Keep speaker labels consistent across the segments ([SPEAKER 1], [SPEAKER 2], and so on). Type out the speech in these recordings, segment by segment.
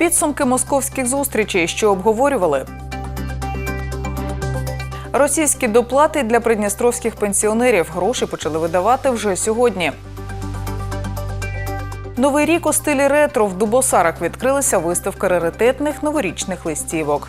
[SPEAKER 1] Підсумки московських зустрічей, що обговорювали. Російські доплати для придністровських пенсіонерів гроші почали видавати вже сьогодні. Новий рік у стилі ретро в Дубосарах відкрилася виставка раритетних новорічних листівок.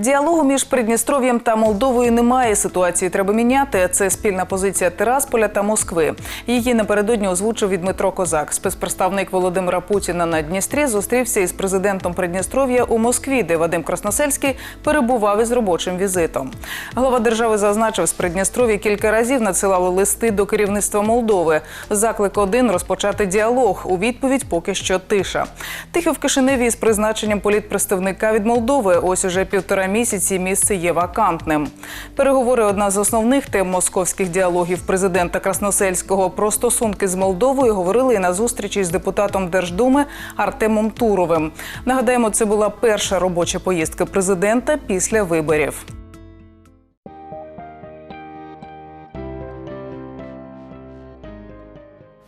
[SPEAKER 1] Діалогу між Придністров'ям та Молдовою немає. Ситуацію треба міняти. Це спільна позиція Тирасполя та Москви. Її напередодні озвучив від Дмитро Козак. Спецпредставник Володимира Путіна на Дністрі зустрівся із президентом Придністров'я у Москві, де Вадим Красносельський перебував із робочим візитом. Глава держави зазначив, з Придністров'я кілька разів надсилали листи до керівництва Молдови. Заклик один розпочати діалог. У відповідь поки що тиша. Тихо в Кишиневі з призначенням політпредставника від Молдови. Ось уже півтора місяці місце є вакантним. Переговори одна з основних тем московських діалогів президента Красносельського про стосунки з Молдовою говорили і на зустрічі з депутатом Держдуми Артемом Туровим. Нагадаємо, це була перша робоча поїздка президента після виборів.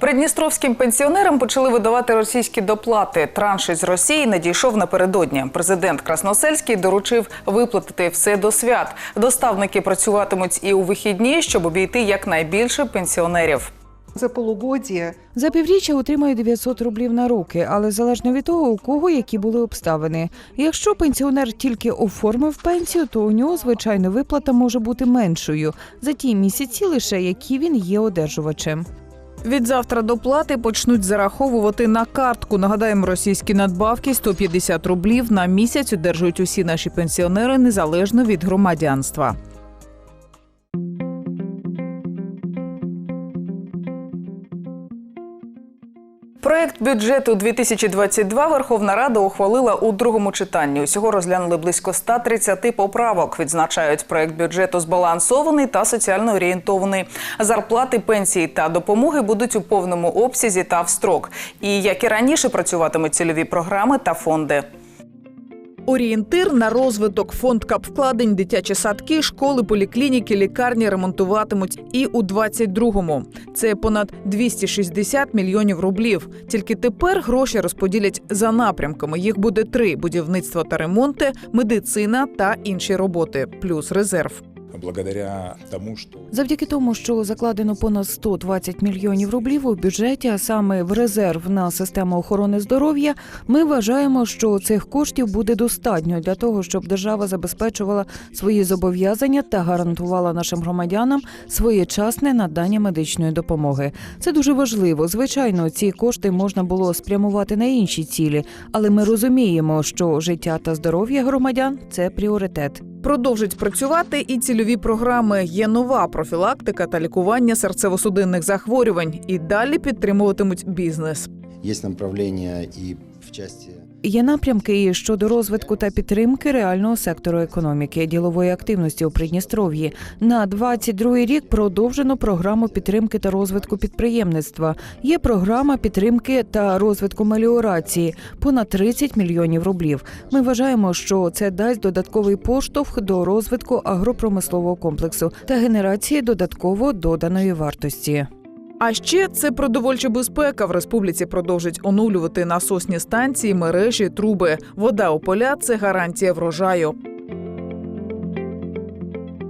[SPEAKER 1] Придністровським пенсіонерам почали видавати російські доплати. Транш із Росії надійшов напередодні. Президент Красносельський доручив виплатити все до свят. Доставники працюватимуть і у вихідні, щоб обійти якнайбільше пенсіонерів.
[SPEAKER 2] За полугодія
[SPEAKER 3] За півріччя отримає 900 рублів на руки, але залежно від того, у кого які були обставини. Якщо пенсіонер тільки оформив пенсію, то у нього звичайно виплата може бути меншою за ті місяці, лише які він є одержувачем. Від завтра доплати почнуть зараховувати на картку. Нагадаємо, російські надбавки 150 рублів на місяць одержують усі наші пенсіонери незалежно від громадянства.
[SPEAKER 1] Проект бюджету 2022 Верховна Рада ухвалила у другому читанні. Усього розглянули близько 130 поправок. Відзначають, проект бюджету збалансований та соціально орієнтований. Зарплати, пенсії та допомоги будуть у повному обсязі та в строк. І як і раніше працюватимуть цільові програми та фонди.
[SPEAKER 3] Орієнтир на розвиток фонд капвкладень, дитячі садки, школи, поліклініки, лікарні ремонтуватимуть і у 22-му. Це понад 260 мільйонів рублів. Тільки тепер гроші розподілять за напрямками. Їх буде три: будівництво та ремонти, медицина та інші роботи, плюс резерв.
[SPEAKER 4] Благодаря тому, что
[SPEAKER 3] Завдяки тому, що закладено понад 120 мільйонів рублів у бюджеті, а саме в резерв на систему охорони здоров'я, ми вважаємо, що цих коштів буде достатньо для того, щоб держава забезпечувала свої зобов'язання та гарантувала нашим громадянам своєчасне надання медичної допомоги. Це дуже важливо. Звичайно, ці кошти можна було спрямувати на інші цілі, але ми розуміємо, що життя та здоров'я громадян це пріоритет. Продовжить працювати і цільові програми. Є нова профілактика та лікування серцево-судинних захворювань. І далі підтримуватимуть бізнес.
[SPEAKER 5] Є направлення і в части
[SPEAKER 3] Є напрямки щодо розвитку та підтримки реального сектору економіки, ділової активності у Придністров'ї. На 22-й рік продовжено програму підтримки та розвитку підприємництва. Є програма підтримки та розвитку меліорації понад 30 мільйонів рублів. Ми вважаємо, що це дасть додатковий поштовх до розвитку агропромислового комплексу та генерації додатково доданої вартості. А ще це продовольча безпека. В республіці продовжить оновлювати насосні станції, мережі, труби. Вода у поля це гарантія врожаю.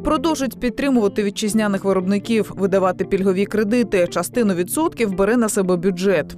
[SPEAKER 3] Продовжить підтримувати вітчизняних виробників, видавати пільгові кредити. Частину відсотків бере на себе бюджет.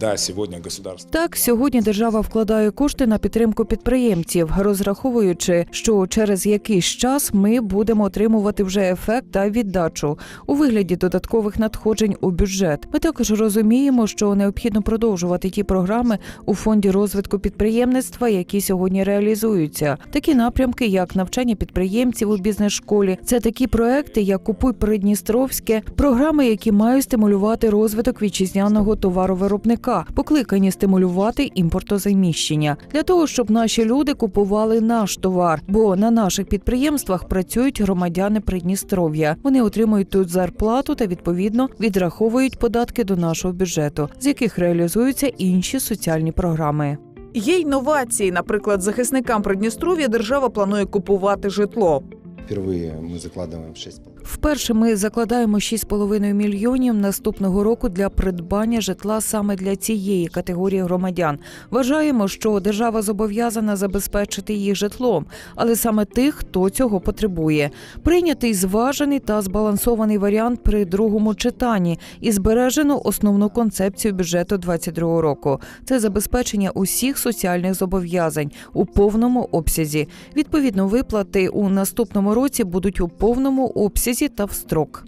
[SPEAKER 4] Да, сегодня государство
[SPEAKER 3] Так, сьогодні держава вкладає кошти на підтримку підприємців, розраховуючи, що через якийсь час ми будемо отримувати вже ефект та віддачу у вигляді додаткових надходжень у бюджет. Ми також розуміємо, що необхідно продовжувати ті програми у фонді розвитку підприємництва, які сьогодні реалізуються. Такі напрямки, як навчання підприємців у бізнес-школі, це такі проекти, як Купуй Придністровське, програми, які мають стимулювати розвиток вітчизняного товаровиробника, покликані стимулювати імпортозаміщення для того, щоб наші люди купували наш товар. Бо на наших підприємствах працюють громадяни Придністров'я. Вони отримують тут зарплату та відповідно відраховують податки до нашого бюджету, з яких реалізуються інші соціальні програми.
[SPEAKER 1] Є й новації. Наприклад, захисникам Придністров'я держава планує купувати житло.
[SPEAKER 5] Впервые мы закладываем 6
[SPEAKER 3] Вперше ми закладаємо 6,5 мільйонів наступного року для придбання житла саме для цієї категорії громадян. Вважаємо, що держава зобов'язана забезпечити їх житлом, але саме тих, хто цього потребує. Прийнятий зважений та збалансований варіант при другому читанні і збережено основну концепцію бюджету 2022 року. Це забезпечення усіх соціальних зобов'язань у повному обсязі. Відповідно, виплати у наступному році будуть у повному обсязі та в строк.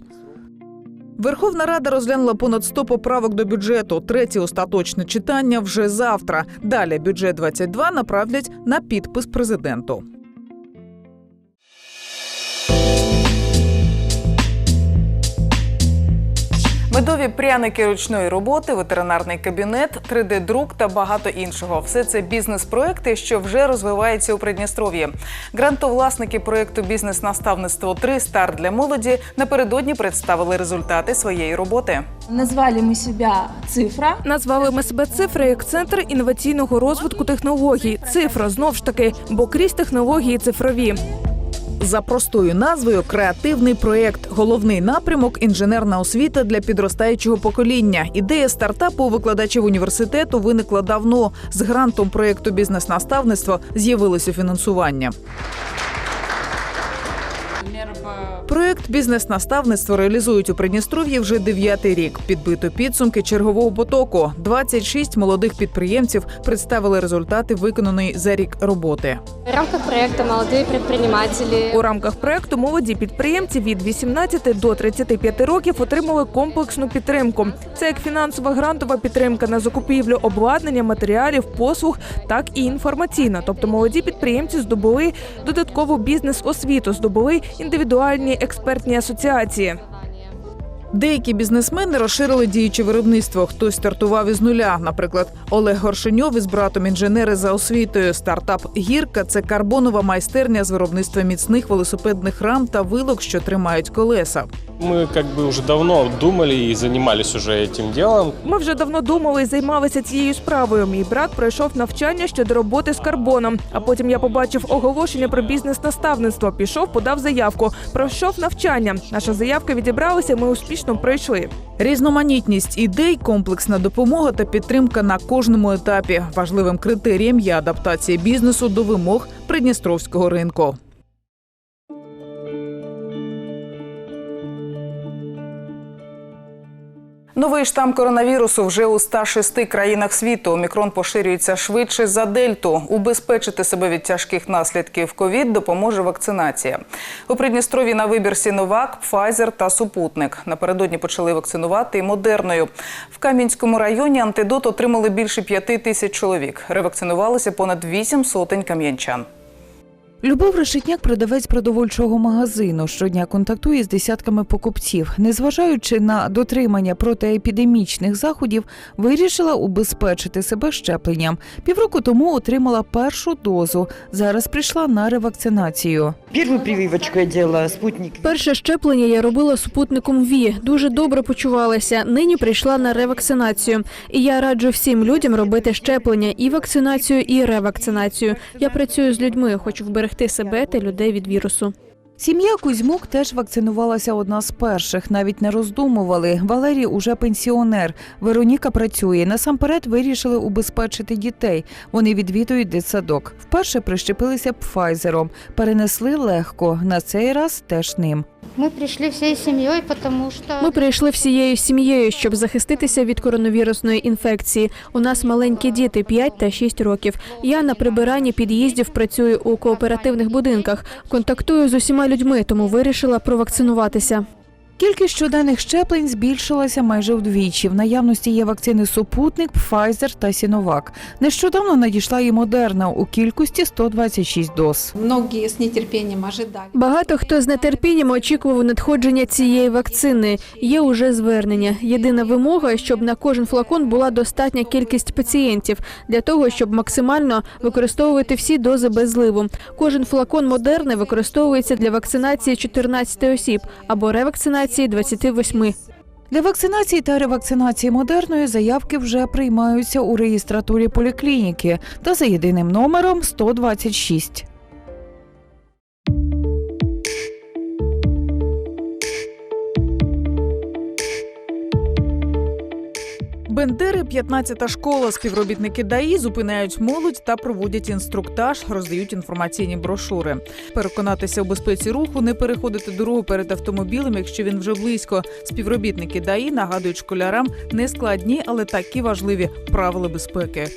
[SPEAKER 1] Верховна Рада розглянула понад 100 поправок до бюджету. Третє остаточне читання вже завтра. Далі бюджет 22 направлять на підпис президенту. Медові пряники ручної роботи, ветеринарний кабінет, 3D-друк та багато іншого. Все це бізнес-проекти, що вже розвиваються у Придністров'ї. Грантовласники проекту Бізнес-наставництво 3 старт для молоді напередодні представили результати своєї роботи.
[SPEAKER 2] Назвали мы себя «Цифра».
[SPEAKER 6] Назвали ми себе цифра як центр інноваційного розвитку технологій. Цифра знов ж таки, бо крізь технології цифрові.
[SPEAKER 1] За простою назвою креативний проєкт. Головний напрямок інженерна освіта для підростаючого покоління. Ідея стартапу викладачів університету виникла давно. З грантом проєкту бізнес-наставництво з'явилося фінансування. Проєкт бізнес-наставництво реалізують у Придністров'ї вже дев'ятий рік. Підбито підсумки чергового потоку. 26 молодих підприємців представили результати виконаної за рік роботи.
[SPEAKER 7] В рамках проекта «Молодые предприниматели»
[SPEAKER 6] У рамках проекту молоді підприємці від 18 до 35 років отримали комплексну підтримку. Це як фінансова грантова підтримка на закупівлю обладнання, матеріалів, послуг, так і інформаційна. Тобто молоді підприємці здобули додаткову бізнес-освіту, здобули індивідуальні експертні асоціації.
[SPEAKER 1] Деякі бізнесмени розширили діюче виробництво. Хтось стартував із нуля. Наприклад, Олег Горшеньов із братом інженери за освітою. Стартап Гірка це карбонова майстерня з виробництва міцних велосипедних рам та вилок, що тримають колеса.
[SPEAKER 8] Мы как бы уже давно думали и занимались уже этим делом.
[SPEAKER 6] Ми вже давно думали і займалися цією справою. Мій брат пройшов навчання щодо роботи з карбоном. А потім я побачив оголошення про бізнес-наставництво. Пішов, подав заявку. Пройшов навчання. Наша заявка відібралася. Ми успішно пройшли.
[SPEAKER 1] Різноманітність ідей, комплексна допомога та підтримка на кожному етапі. Важливим критерієм є адаптація бізнесу до вимог придністровського ринку. Новий штам коронавірусу вже у 106 країнах світу. Омікрон поширюється швидше за дельту. Убезпечити себе від тяжких наслідків ковід допоможе вакцинація. У Придністрові на вибір Сіновак, Pfizer та Супутник. Напередодні почали вакцинувати і модерною. В Кам'янському районі антидот отримали більше п'яти тисяч чоловік. Ревакцинувалися понад вісім сотень кам'янчан.
[SPEAKER 3] Любов Решетняк, продавець продовольчого магазину, щодня контактує з десятками покупців. Незважаючи на дотримання протиепідемічних заходів, вирішила убезпечити себе щепленням. Півроку тому отримала першу дозу. Зараз прийшла на ревакцинацію.
[SPEAKER 9] Первую прививочку я спутник.
[SPEAKER 10] Перше щеплення я робила супутником ВІ. Дуже добре почувалася. Нині прийшла на ревакцинацію. І я раджу всім людям робити щеплення і вакцинацію, і ревакцинацію. Я працюю з людьми, хочу вберегти себе та людей від вірусу.
[SPEAKER 3] Сім'я Кузьмук теж вакцинувалася одна з перших, навіть не роздумували. Валерій уже пенсіонер. Вероніка працює. Насамперед вирішили убезпечити дітей. Вони відвідують дитсадок. Вперше прищепилися Пфайзером. Перенесли легко. На цей раз теж ним.
[SPEAKER 11] Мы пришли всей семьей, потому что...
[SPEAKER 10] Ми прийшли всією сім'єю, щоб захиститися від коронавірусної інфекції. У нас маленькі діти 5 та 6 років. Я на прибиранні під'їздів працюю у кооперативних будинках. Контактую з усіма людьми, тому вирішила провакцинуватися.
[SPEAKER 3] Кількість щоденних щеплень збільшилася майже вдвічі. В наявності є вакцини Супутник, Pfizer та Сіновак. Нещодавно надійшла і Модерна у кількості 126 доз.
[SPEAKER 10] Багато хто з нетерпінням очікував надходження цієї вакцини. Є уже звернення. Єдина вимога, щоб на кожен флакон була достатня кількість пацієнтів для того, щоб максимально використовувати всі дози без зливу. Кожен флакон модерни використовується для вакцинації 14 осіб або ревакцинації 28.
[SPEAKER 3] Для вакцинації та ревакцинації модерної заявки вже приймаються у реєстратурі поліклініки та за єдиним номером 126.
[SPEAKER 12] Бендери, 15-та школа, співробітники ДАІ зупиняють молодь та проводять інструктаж, роздають інформаційні брошури. Переконатися у безпеці руху, не переходити дорогу перед автомобілем, якщо він вже близько. Співробітники ДАІ нагадують школярам не складні, але такі важливі правила безпеки.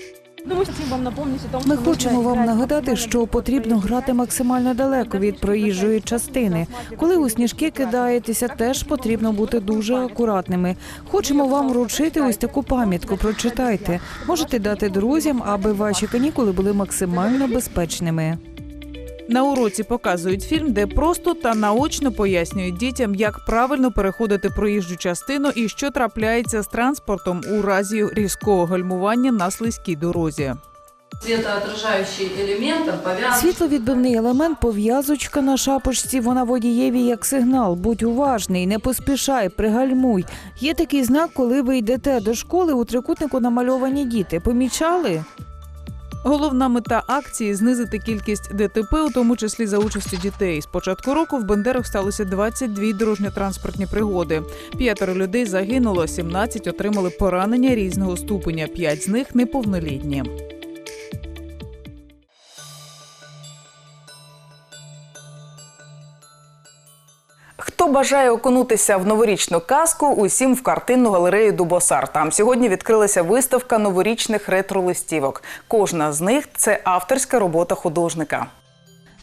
[SPEAKER 3] Ми хочемо вам нагадати, що потрібно грати максимально далеко від проїжджої частини. Коли у сніжки кидаєтеся, теж потрібно бути дуже акуратними. Хочемо вам вручити ось таку пам'ятку. Прочитайте. Можете дати друзям, аби ваші канікули були максимально безпечними.
[SPEAKER 12] На уроці показують фільм, де просто та наочно пояснюють дітям, як правильно переходити проїжджу частину і що трапляється з транспортом у разі різкого гальмування на слизькій дорозі.
[SPEAKER 13] Светоотражающий элемент, он.
[SPEAKER 3] Світловідбивний елемент, пов'язочка на шапочці. Вона водієві як сигнал. Будь уважний, не поспішай, пригальмуй. Є такий знак, коли ви йдете до школи. У трикутнику намальовані діти. Помічали?
[SPEAKER 12] Головна мета акції знизити кількість ДТП, у тому числі за участю дітей. З початку року в Бендерах сталося 22 дорожньо-транспортні пригоди. П'ятеро людей загинуло, 17 отримали поранення різного ступеня. П'ять з них неповнолітні. Бажає окунутися в новорічну казку, усім в картинну галерею Дубосар. Там сьогодні відкрилася виставка новорічних ретро-листівок. Кожна з них це авторська робота художника.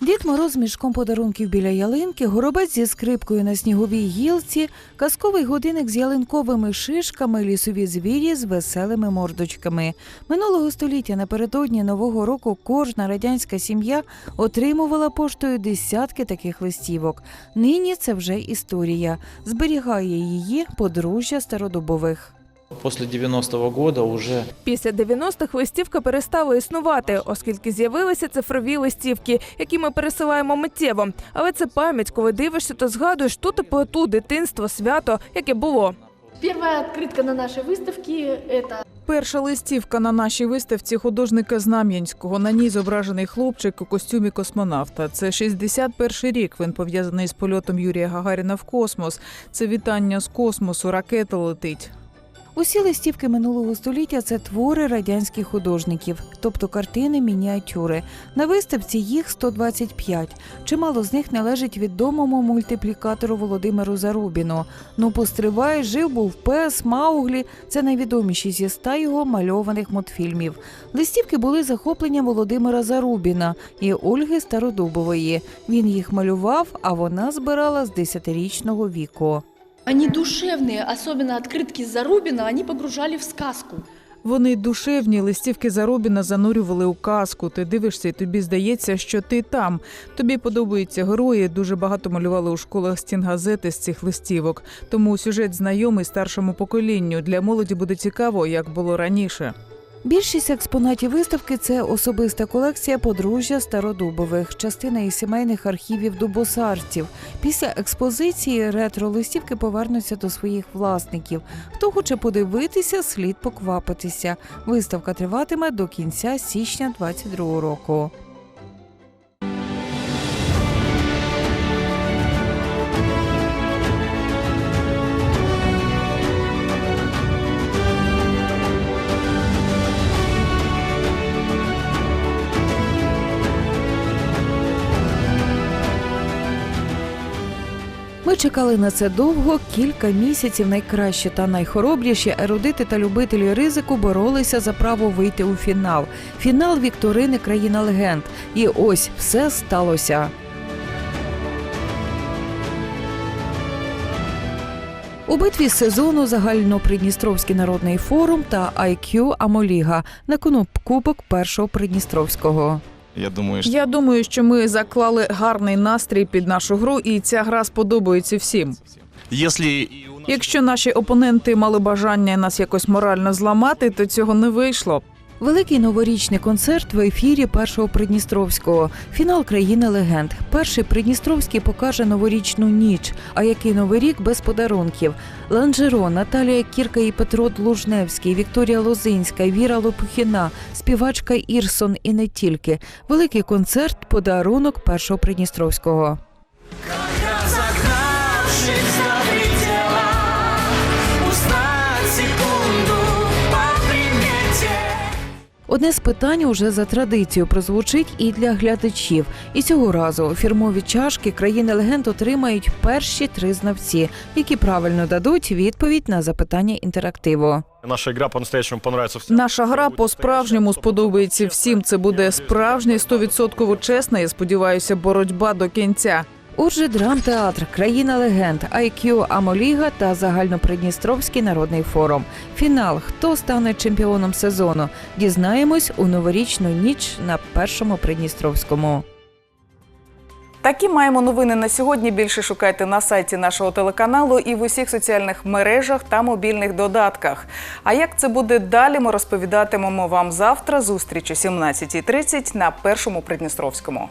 [SPEAKER 3] Дід Мороз мішком подарунків біля ялинки, горобець зі скрипкою на сніговій гілці, казковий годинник з ялинковими шишками, лісові звірі з веселими мордочками. Минулого століття напередодні нового року кожна радянська сім'я отримувала поштою десятки таких листівок. Нині це вже історія. Зберігає її подружжя стародубових.
[SPEAKER 14] После 90-го года уже
[SPEAKER 6] Після 90-х листівка перестала існувати, оскільки з'явилися цифрові листівки, які ми пересилаємо миттєво. Але це пам'ять, коли дивишся, то згадуєш ту теплоту, дитинство, свято, яке було.
[SPEAKER 2] Первая открытка на нашей выставке – это
[SPEAKER 12] Перша листівка на нашій виставці художника Знам'янського. На ній зображений хлопчик у костюмі космонавта. Це 61 рік. Він пов'язаний з польотом Юрія Гагаріна в космос. Це вітання з космосу. Ракета летить.
[SPEAKER 3] Усі листівки минулого століття це твори радянських художників, тобто картини, мініатюри. На виставці їх 125. Чимало з них належить відомому мультиплікатору Володимиру Зарубіну. Ну, постривай, жив був пес, Мауглі. Це найвідоміші зі ста його мальованих мультфільмів. Листівки були захоплення Володимира Зарубіна і Ольги Стародубової. Він їх малював, а вона збирала з 10-річного віку.
[SPEAKER 2] Они душевные, особенно открытки Зарубина, они погружали в сказку.
[SPEAKER 12] Вони душевні листівки Зарубіна занурювали у казку. Ти дивишся, і тобі здається, що ти там. Тобі подобаються герої. Дуже багато малювали у школах стінгазети з цих листівок. Тому сюжет знайомий старшому поколінню. Для молоді буде цікаво, як було раніше.
[SPEAKER 3] Більшість експонатів виставки це особиста колекція подружжя стародубових, частина із сімейних архівів дубосарців. Після експозиції ретро-листівки повернуться до своїх власників. Хто хоче подивитися, слід поквапитися. Виставка триватиме до кінця січня 2022 року. Ми чекали на це довго, кілька місяців. Найкращі та найхоробріші ерудити та любителі ризику боролися за право вийти у фінал. Фінал вікторини країна легенд. І ось все сталося. У битві сезону загальнопридністровський народний форум та IQ Амоліга на кону кубок першого придністровського.
[SPEAKER 15] Я думаю, що...
[SPEAKER 12] Я думаю, що ми заклали гарний настрій під нашу гру, і ця гра сподобається всім. Якщо наші опоненти мали бажання нас якось морально зламати, то цього не вийшло.
[SPEAKER 3] Великий новорічний концерт в ефірі першого Придністровського. Фінал країни легенд. Перший Придністровський покаже новорічну ніч. А який новий рік без подарунків? Ланжеро, Наталія Кірка і Петро Длужневський, Вікторія Лозинська, Віра Лопухіна, співачка Ірсон і не тільки. Великий концерт подарунок першого Придністровського. Одне з питань уже за традицією прозвучить і для глядачів. І цього разу фірмові чашки країни легенд отримають перші три знавці, які правильно дадуть відповідь на запитання інтерактиву.
[SPEAKER 4] наша игра по-настоящему понравится всем.
[SPEAKER 1] Наша гра по-справжньому сподобається всім. Це буде справжній 100% чесна і сподіваюся, боротьба до кінця.
[SPEAKER 3] Отже, драмтеатр, країна легенд, IQ Амоліга та загальнопридністровський народний форум. Фінал. Хто стане чемпіоном сезону? Дізнаємось у новорічну ніч на першому Придністровському.
[SPEAKER 1] Такі маємо новини на сьогодні. Більше шукайте на сайті нашого телеканалу і в усіх соціальних мережах та мобільних додатках. А як це буде далі? Ми розповідатимемо вам завтра. Зустріч о 17.30 на першому Придністровському.